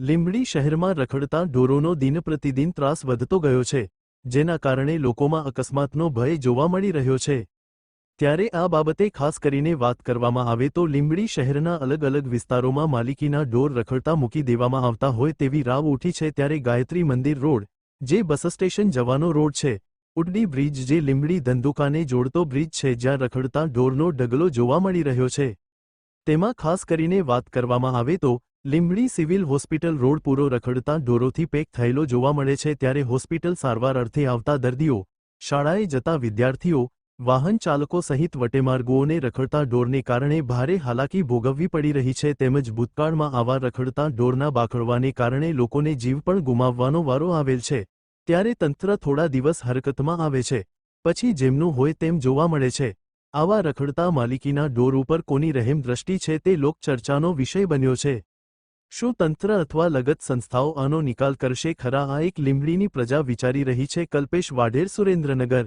લીંબડી શહેરમાં રખડતા ઢોરોનો દિનપ્રતિદિન ત્રાસ વધતો ગયો છે, જેના કારણે લોકોમાં અકસ્માતનો ભય જોવા મળી રહ્યો છે. ત્યારે આ બાબતે ખાસ કરીને વાત કરવામાં આવે તો લીંબડી શહેરના અલગ અલગ વિસ્તારોમાં માલિકીના ઢોર રખડતા મૂકી દેવામાં આવતા હોય તેવી રાવ ઉઠી છે ત્યારે ગાયત્રી મંદિર રોડ, જે બસ સ્ટેશન જવાનો રોડ છે, ઉડડી બ્રિજ જે લીંબડી ધંધુકાને જોડતો બ્રિજ છે જ્યાં રખડતા ઢોરનો ઢગલો જોવા મળી રહ્યો છે. તેમાં ખાસ કરીને વાત કરવામાં આવે તો લીંબડી સિવિલ હોસ્પિટલ રોડ પૂરો રખડતા ઢોરોથી પેક થયેલો જોવા મળે છે ત્યારે હોસ્પિટલ સારવાર અર્થે આવતા દર્દીઓ, શાળાએ જતા વિદ્યાર્થીઓ, વાહન ચાલકો સહિત વટેમાર્ગોને રખડતા ઢોરને કારણે ભારે હાલાકી ભોગવવી પડી રહી છે તેમજ ભૂતકાળમાં આવા રખડતા ઢોરના બાખડવાને કારણે લોકોને જીવ પણ ગુમાવવાનો વારો આવેલ છે. ત્યારે તંત્ર થોડા દિવસ હરકતમાં આવે છે. પછી જેમનું હોય તેમ જોવા મળે છે. આવા રખડતા માલિકીના ઢોર ઉપર કોની રહેમ દ્રષ્ટિ છે તે લોકચર્ચાનો વિષય બન્યો છે. શું તંત્ર અથવા લગત સંસ્થાઓ આનો નિકાલ કરશે? ખરા, આ એક લીંબડીની પ્રજા વિચારી રહી છે. કલ્પેશ વાઢેર સુરેન્દ્રનગર